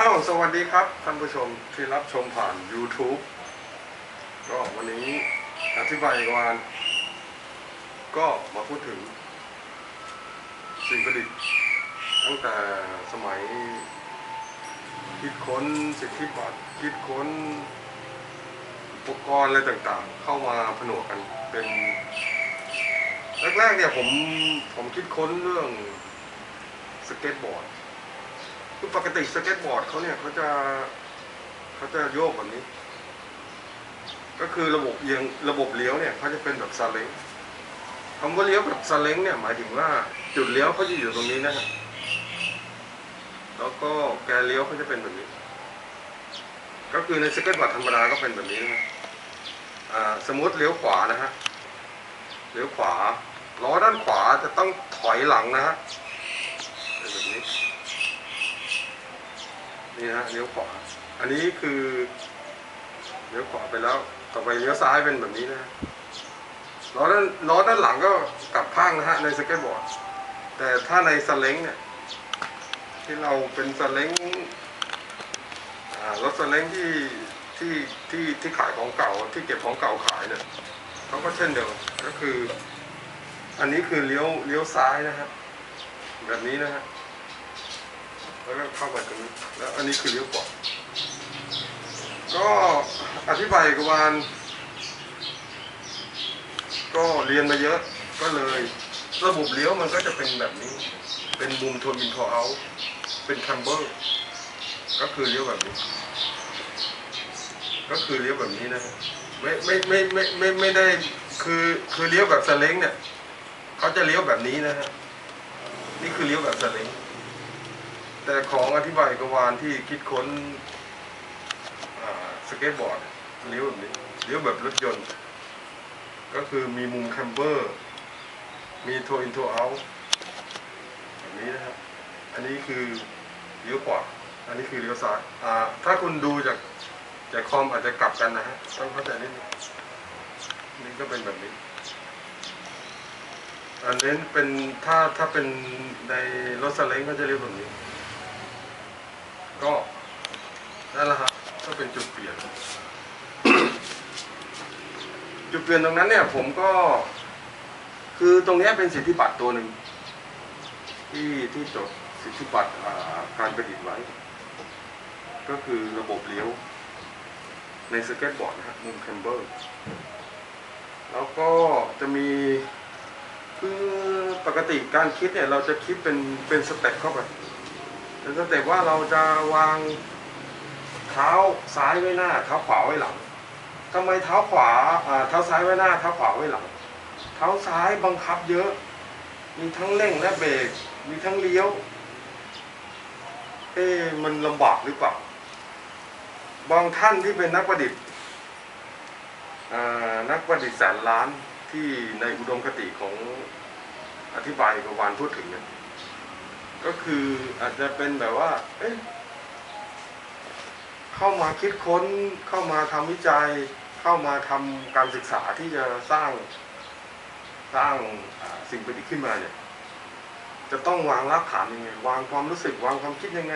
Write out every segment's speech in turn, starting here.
อ้าสวัสดีครับท่านผู้ชมที่รับชมผ่าน YouTube ก็วันนี้อธิบายกวันก็มาพูดถึง สิ่งประดิษฐ์ตั้งแต่สมัย คิดค้นสิทธิบัตรคิดค้น อุปกรณ์อะไรต่างๆ เข้ามาผนวกกันเป็นแรกๆเนี่ยผมผมคิดค้นเรื่องสเก็ตบอร์ด คือปกติสเก็ตบอร์ดเขาเนี่ยเขาจะเขาจะโยกแบบนี้ ก็คือระบบเอียงระบบเลี้ยวเนี่ยเขาจะเป็นแบบซาเล้งคำว่าเลี้ยวแบบซาเล้งเนี่ยหมายถึงว่าจุดเลี้ยวเขาจะอยู่ตรงนี้นะฮะแล้วก็แกเลี้ยวเขาจะเป็นแบบนี้ ก็คือในสเก็ตบอร์ดธรรมดาก็เป็นแบบนี้นะฮะอ่าสมมติเลี้ยวขวานะฮะเลี้ยวขวาล้อด้านขวาจะต้องถอยหลังนะฮะเป็นแบบนี้ นี่ฮะเลี้ยวขวาอันนี้คือเลี้ยวขวาไปแล้ว ต่อไปเลี้ยวซ้ายเป็นแบบนี้นะล้อด้านล้อด้านหลังก็กลับข้างนะฮะในสเก็ตบอร์ด แต่ถ้าในสเล้งเนี่ยที่เราเป็นสเล้งรถสเล้งที่ที่ที่ที่ขายของเก่าที่เก็บของเก่าขายเนี่ยเขาก็เช่นเดียวก็คือ อันนี้คือเลี้ยวเลี้ยวซ้ายนะฮะแบบนี้นะฮะ แล้วก็เข้าไปตรงนี้แล้วอันนี้คือเลี้ยวขวาก็อธิบายกวานก็เรียนมาเยอะก็เลย ระบบเลี้ยวมันก็จะเป็นแบบนี้ เป็นมุมทวนอินทอเอา เป็นคัมเบอร์ก็คือเลี้ยวแบบนี้ ก็คือเลี้ยวแบบนี้นะฮะไม่ไม่ไม่ไม่ไม่ไม่ได้คือคือเลี้ยวแบบสเล้งเนี่ยเขาจะเลี้ยวแบบนี้นะฮะนี่คือเลี้ยวแบบสเล้ง แต่ของอธิบายกวานที่คิดค้นสเก็ตบอร์ดเลี้ยวแบบนี้เลี้ยวแบบรถยนต์ ก็คือมีมุมแคมเบอร์ มีโทอินโทเอาแบบนี้นะครับ อันนี้คือเลี้ยวขวาอันนี้คือเลี้ยวซ้ายถ้าคุณดูจากจากคอมอาจจะกลับกันนะฮะต้องเข้าใจนิดนึงนี่ก็เป็นแบบนี้อันนี้เป็นถ้าถ้าเป็นในรถสเล้งก็จะเรียกแบบนี้ ก็นั่นแหละครับก็เป็นจุดเปลี่ยน จุดเปลี่ยนตรงนั้นเนี่ย ผมก็ คือตรงนี้เป็นสิทธิบัตรตัวหนึ่งที่ที่จดสิทธิบัตรการประดิษฐ์ไว้ ก็คือระบบเลี้ยวในสเก็ตบอร์ดนะฮะมุมแคมเบอร์ แล้วก็จะมีคือปกติการคิดเนี่ย เราจะคิดเป็นเป็นสเต็ปเข้าไป เป็นสเต็ปว่าเราจะวางเท้าซ้ายไว้หน้าเท้าขวาไว้หลังทำไมเท้าขวาเท้าซ้ายไว้หน้าเท้าขวาไว้หลัง เท้าซ้ายบังคับเยอะ มีทั้งเร่งและเบรกมีทั้งเลี้ยว เอ๊มันลำบากหรือเปล่าบางท่านที่เป็นนักประดิษฐ์นักประดิษฐ์แสนล้านที่ในอุดมคติของอธิบายกวานพูดถึงเนี่ย ก็คืออาจจะเป็นแบบว่า เอ๊ะเข้ามาคิดค้น เข้ามาทำวิจัย เข้ามาทำการศึกษาที่จะสร้าง สร้างสิ่งประดิษฐ์ขึ้นมาเนี่ย จะต้องวางรากฐานยังไง วางความรู้สึก วางความคิดยังไง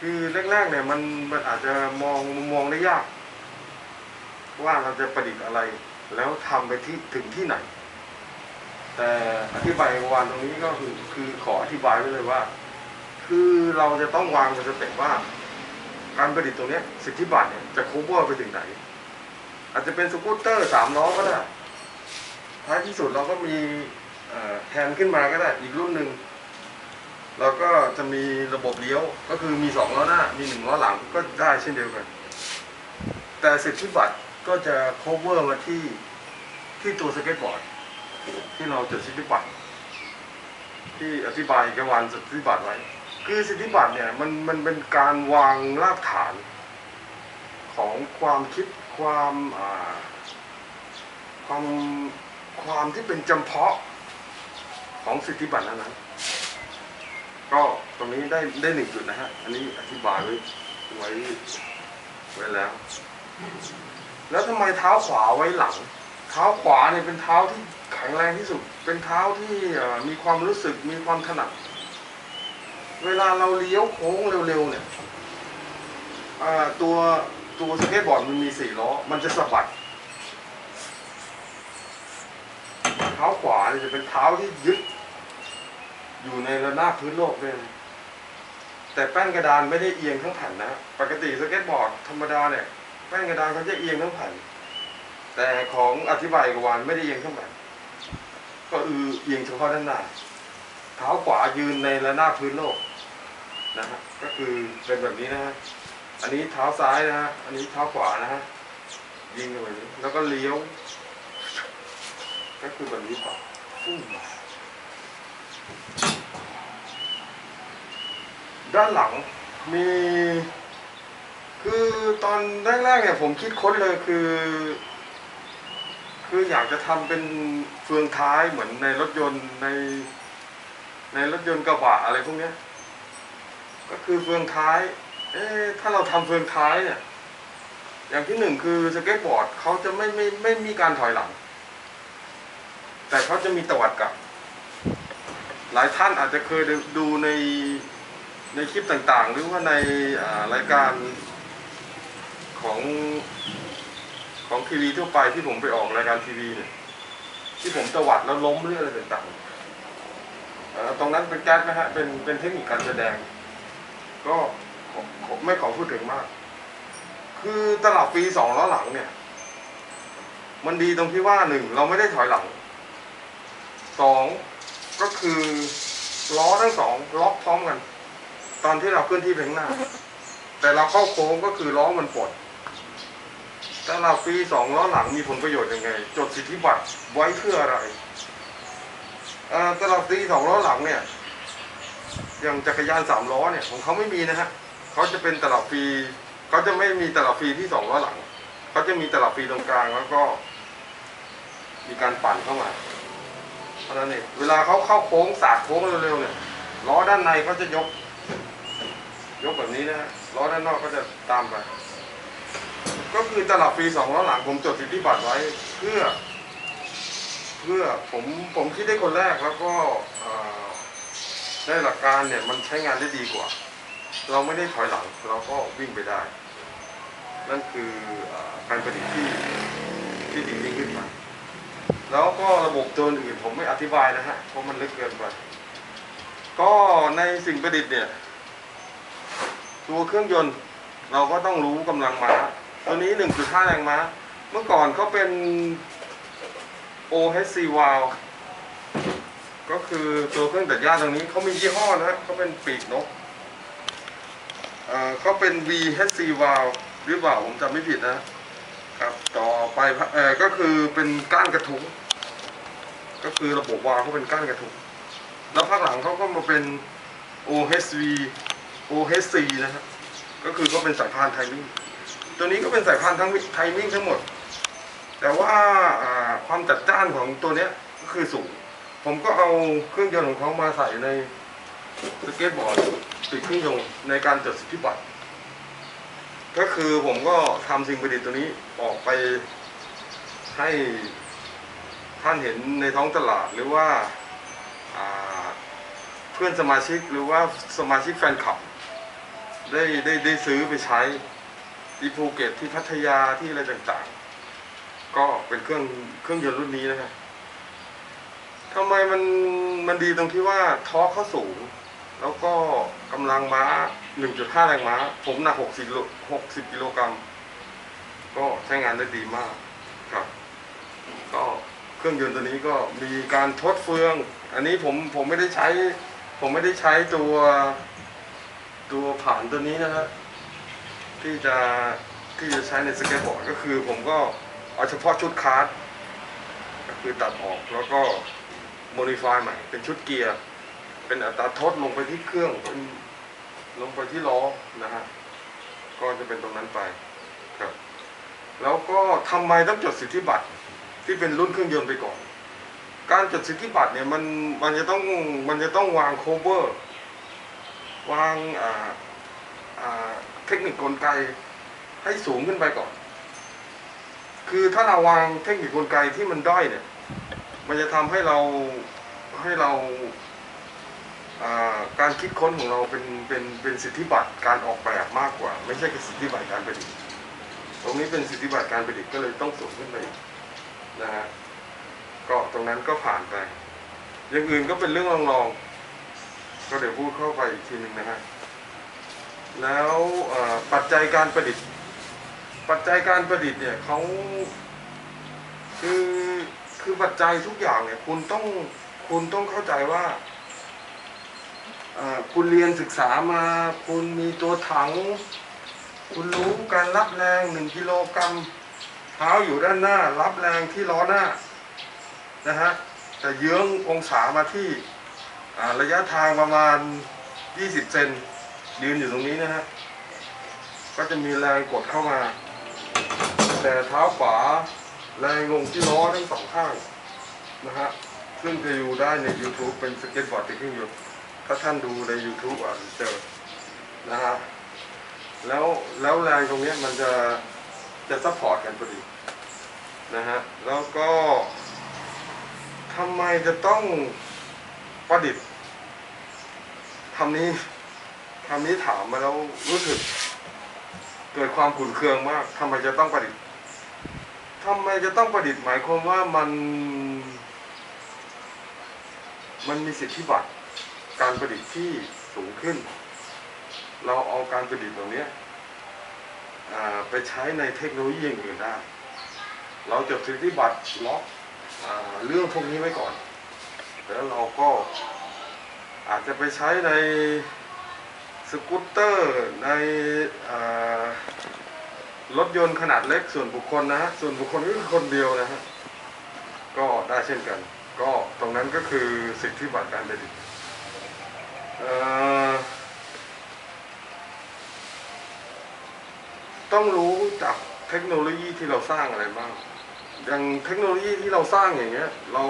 คือแรกๆเนี่ยมันมันอาจจะมองมองได้ยาก ว่าเราจะประดิษฐ์อะไร แล้วทำไปที่ถึงที่ไหน แต่อธิบายวันตรงนี้ก็คือคือขออธิบายไว้เลยว่า คือเราจะต้องวางเป็นสเต็ปว่า การประดิษฐ์ตรงนี้สิทธิบัตรเนี่ยจะคูเวอร์ไปถึงไหน อาจจะเป็นสกูตเตอร์สามล้อก็ได้ท้ายที่สุดเราก็มีแทนขึ้นมาก็ได้อีกรุ่นหนึ่งเราก็จะมีระบบเลี้ยวก็คือมีสองล้อหน้า มีหนึ่งล้อหลังก็ได้เช่นเดียวกัน แต่สิทธิบัตรก็จะ cover มาที่ที่ตัวสเก็ตบอร์ด ที่เราจดสิทธิบัตรที่อธิบายกวันสิทธิบัตรไว้ คือสิทธิบัตรเนี่ยมันมันเป็นการวางรากฐาน ของความคิดความความความที่เป็นจำเพาะของสิทธิบัตรนั้นก็ตรงนี้ได้ได้หนึ่งจุดนะฮะ อันนี้อธิบายไว้ไว้ไว้แล้ว แล้วทำไมเท้าขวาไว้หลัง เท้าขวาเนี่ยเป็นเท้าที่แข็งแรงที่สุด เป็นเท้าที่มีความรู้สึกมีความถนัด เวลาเราเลี้ยวโค้งเร็วๆเนี่ยตัวตัวสเก็ตบอร์ดมันมีสี่ล้อ มันจะสะบัด เท้าขวาเนี่ยจะเป็นเท้าที่ยึด อยู่ในระนาบพื้นโลกเลยแต่แป้นกระดานไม่ได้เอียงทั้งแผ่นนะ ปกติสเก็ตบอร์ดธรรมดาเนี่ย แป้นกระดานเขาจะเอียงทั้งแผ่น แต่ของอธิบายกวานไม่ได้เอียงทั้งแผ่ก็คือเอียงเฉพาะด้านหน้าเท้าขวายืนในระนาบพื้นโลกนะฮะก็คือเป็นแบบนี้นะฮะอันนี้เท้าซ้ายนะฮะอันนี้เท้าขวานะฮะยิงแบบนี้แล้วก็เลี้ยว ก็คือแบบนี้ป่ะฟู่มาด้านหลังมีคือตอนแรกๆเนี่ยผมคิดค้นเลยคือ คืออยากจะทำเป็นเฟืองท้ายเหมือนในรถยนต์ใน ในรถยนต์กระบะอะไรพวกเนี้ย ก็คือเฟืองท้าย เอ๊ถ้าเราทำเฟืองท้ายเนี่ย อย่างที่หนึ่งคือสเก็ตบอร์ดเขาจะไม่ไม่ไม่มีการถอยหลัง แต่เขาจะมีตวัดกลับ หลายท่านอาจจะเคยดูในในคลิปต่างๆ หรือว่าในรายการของ ของทีวีทั่วไปที่ผมไปออกรายการทีวีเนี่ยที่ผมตวัดแล้วล้มเรื่องอะไรต่างๆตรงนั้นเป็นแก๊สนะฮะเป็นเป็นเทคนิคการแสดง ก็ไม่ขอพูดถึงมาก คือตลับปีสองล้อหลังเนี่ย มันดีตรงที่ว่าหนึ่งเราไม่ได้ถอยหลังสองก็คือล้อทั้งสองล็อกพร้อมกัน ตอนที่เราเคลื่อนที่ไปข้างหน้า แต่เราเข้าโค้งก็คือล้อมันปลด ตลับปีสองล้อหลังมีผลประโยชน์ยังไง จดสิทธิบัตรไว้เพื่ออะไรตลับปีสองล้อหลังเนี่ยอย่างจักรยานสามล้อเนี่ยของเขาไม่มีนะฮะเขาจะเป็นตลับฟรีเขาจะไม่มีตลับฟรีที่สองล้อหลังเขาจะมีตลับฟรีตรงกลางแล้วก็ มีการปั่นเข้ามาเพราะฉะนั้นเองเวลาเขาเข้าโค้งสาดโค้งเร็วๆเนี่ยล้อด้านในเขาจะยก ยกแบบนี้นะฮะล้อด้านนอกก็จะตามไป ก็คือตลับฟรีสองล้อหลังผมจดสิทธิบัตรไว้เพื่อ เพื่อผมผมคิดได้คนแรกแล้วก็เอ่อในหลักการเนี่ยมันใช้งานได้ดีกว่า เราไม่ได้ถอยหลังเราก็วิ่งไปได้ นั่นคือเออการประดิษฐ์ที่ที่ดียิ่งขึ้นมาแล้วก็ระบบตัวอื่นผมไม่อธิบายนะฮะเพราะมันลึกเกินไปก็ในสิ่งประดิษฐ์เนี่ย ตัวเครื่องยนต์เราก็ต้องรู้กำลังม้า ตัวนี้ 1.5 แรงม้า เมื่อก่อนเขาเป็น OHC valve ก็คือตัวเครื่องตัดหญ้าตรงนี้เขามียี่ห้อนะฮะเขาเป็นปีกนกเขาเป็น VHC valve หรือเปล่าผมจำไม่ผิดนะครับต่อไปเออก็คือเป็นก้านกระทุ้งก็คือระบบวาล์วเขาเป็นก้านกระทุ้งแล้วภาคหลังเขาก็มาเป็น OHV OHC นะครับก็คือก็เป็นสายพานไทมิ่ง ตัวนี้ก็เป็นสายพานทั้งไทมิ่งทั้งหมด แต่ว่าความจัดจ้านของตัวเนี้ยก็คือสูง ผมก็เอาเครื่องยนต์ของเขามาใส่ในสเก็ตบอร์ดติดเครื่องยนต์ในการจดสิทธิบัตรก็คือผมก็ทำสิ่งประดิษฐ์ตัวนี้ออกไปให้ท่านเห็นในท้องตลาดหรือว่าอ่าเพื่อนสมาชิกหรือว่าสมาชิกแฟนคลับ ได้ได้ได้ซื้อไปใช้ ที่ภูเก็ตที่พัทยาที่อะไรต่างๆ ก็เป็นเครื่องเครื่องยนต์รุ่นนี้นะครับทำไมมันมันดีตรงที่ว่าทอร์เขาสูง แล้วก็กำลังม้า 1.5 แรงม้า ผมหนัก60กิโล60กิโลกรัมก็ใช้งานได้ดีมากครับ ก็เครื่องยนต์ตัวนี้ก็มีการทดเฟือง อันนี้ผมผมไม่ได้ใช้ ผมไม่ได้ใช้ตัวตัวผ่านตัวนี้นะฮะ ที่จะที่จะใช้ในสเก็ตบอร์ดก็คือผมก็เอาเฉพาะชุดคาร์ดก็คือตัดออกแล้วก็โมดิฟายใหม่เป็นชุดเกียร์ เป็นอัตราทดลงไปที่เครื่องเป็นลงไปที่ล้อนะฮะก็จะเป็นตรงนั้นไปครับ แล้วก็ทำไมต้องจดสิทธิบัตรที่เป็นรุ่นเครื่องยนต์ไปก่อน การจดสิทธิบัตรเนี่ยมันมันจะต้องมันจะต้องวางโคเวอร์วางอ่าอ่า เทคนิคกลไกให้สูงขึ้นไปก่อน คือถ้าเราวางเทคนิคกลไกที่มันด้อยเนี่ย มันจะทำให้เราให้เราการคิดค้นของเราเป็นเป็นเป็นสิทธิบัตรการออกแบบมากกว่า ไม่ใช่สิทธิบัตรการประดิษฐ์ตรงนี้เป็นสิทธิบัตรการประดิษฐ์ก็เลยต้องสูงขึ้นไปนะฮะก็ตรงนั้นก็ผ่านไปอย่างอื่นก็เป็นเรื่องรองๆก็เดี๋ยวพูดเข้าไปอีกทีหนึ่งนะฮะ แล้วปัจจัยการประดิษฐ์ ปัจจัยการประดิษฐ์เนี่ยเขาคือคือปัจจัยทุกอย่างเนี่ย คุณต้องคุณต้องเข้าใจว่าคุณเรียนศึกษามา คุณมีตัวถัง คุณรู้การรับแรงหนึ่งกิโลกรัมเท้าอยู่ด้านหน้า รับแรงที่ล้อหน้านะฮะแต่เยื้ององศามาที่ระยะทางประมาณ 20 เซน ยืนอยู่ตรงนี้นะฮะ ก็จะมีแรงกดเข้ามา แต่เท้าขวาแรงลงที่ล้อทั้งสองข้างนะฮะ ซึ่งจะอยู่ได้ใน YouTube เป็นสเก็ตบอร์ดที่ขึ้นอยู่ ถ้าท่านดูใน YouTube อาจจะเจอนะฮะ แล้วแล้วแรงตรงนี้มันจะจะซัพพอร์ตกันพอดีนะฮะ แล้วก็ทำไมจะต้องประดิษฐ์คำนี้ คำนี้ถามมาแล้วรู้สึก เกิดความขุ่นเคืองมากทำไมจะต้องประดิษฐ์ทำไมจะต้องประดิษฐ์หมายความว่ามัน มันมีสิทธิบัตรการประดิษฐ์ที่สูงขึ้น เราเอาการประดิษฐ์ตรงนี้ไปใช้ในเทคโนโลยีอย่างอื่นได้ เราจดสิทธิบัตรล็อกเรื่องพวกนี้ไว้ก่อน แล้วเราก็อาจจะไปใช้ใน กูตเตอร์ในรถยนต์ขนาดเล็กส่วนบุคคลนะฮะ ส่วนบุคคลก็คือคนเดียวนะฮะ ก็ได้เช่นกัน ก็ตรงนั้นก็คือสิทธิบัตรการประดิษฐ์เอ่อต้องรู้จากเทคโนโลยีที่เราสร้างอะไรบ้าง อย่างเทคโนโลยีที่เราสร้างอย่างเงี้ย เรา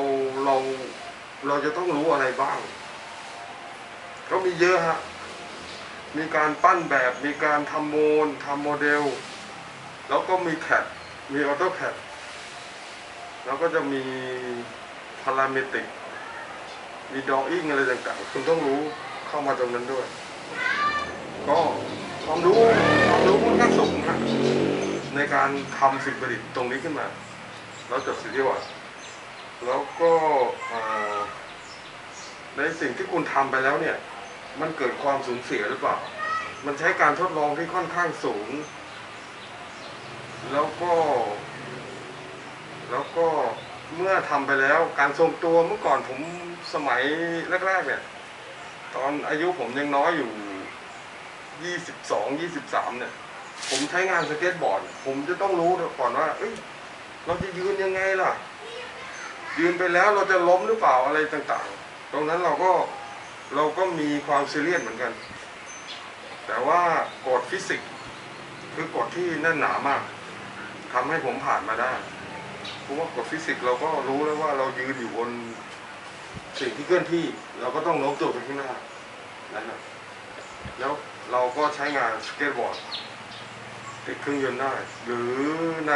เราเราจะต้องรู้อะไรบ้าง ก็มีเยอะฮะ มีการปั้นแบบ มีการทำโมนทำโมเดล แล้วก็มีแคดมีออโต้แคดแล้วก็จะมีพาราเมติกมีดออิ่งอะไรต่างๆ คุณต้องรู้เข้ามาตรงนั้นด้วย ก็ความรู้ความรู้ค่อนข้างสูงนะในการทำสิ่งประดิษฐ์ตรงนี้ขึ้นมา แล้วจดสิทธิบัตรแล้วก็ในสิ่งที่คุณทำไปแล้วเนี่ย มันเกิดความสูญเสียหรือเปล่า มันใช้การทดลองที่ค่อนข้างสูง แล้วก็ แล้วก็เมื่อทำไปแล้วการทรงตัวเมื่อก่อนผมสมัยแรกๆเนี่ย ตอนอายุผมยังน้อยอยู่ยี่สิบสองยี่สิบสามเนี่ย ผมใช้งานสเก็ตบอร์ด ผมจะต้องรู้ก่อนว่าเอ้ยเราจะยืนยังไงล่ะ ยืนไปแล้วเราจะล้มหรือเปล่าอะไรต่างๆ ตรงนั้นเราก็ เราก็มีความซีเรียสเหมือนกัน แต่ว่ากฎฟิสิกส์คือกฎที่แน่นหนามากทำให้ผมผ่านมาได้เพราะว่ากฎฟิสิกส์เราก็รู้แล้วว่าเรายืนอยู่บนสิ่งที่เคลื่อนที่ เราก็ต้องโน้มตัวไปข้างหน้านะครับแล้วเราก็ใช้งานสเก็ตบอร์ดติดเครื่องยนต์ได้ หรือใน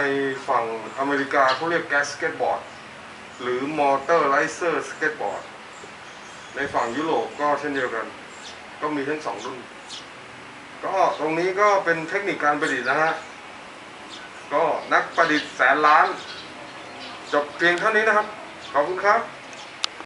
ฝั่งอเมริกาเขาเรียกแก๊สสเก็ตบอร์ดหรือมอเตอร์ไลเซอร์สเก็ตบอร์ด ในฝั่งยุโรปก็เช่นเดียวกัน ก็มีทั้งสองรุ่น ก็ตรงนี้ก็เป็นเทคนิคการประดิษฐ์นะฮะ ก็นักประดิษฐ์แสนล้าน จบเพียงเท่านี้นะครับ ขอบคุณครับ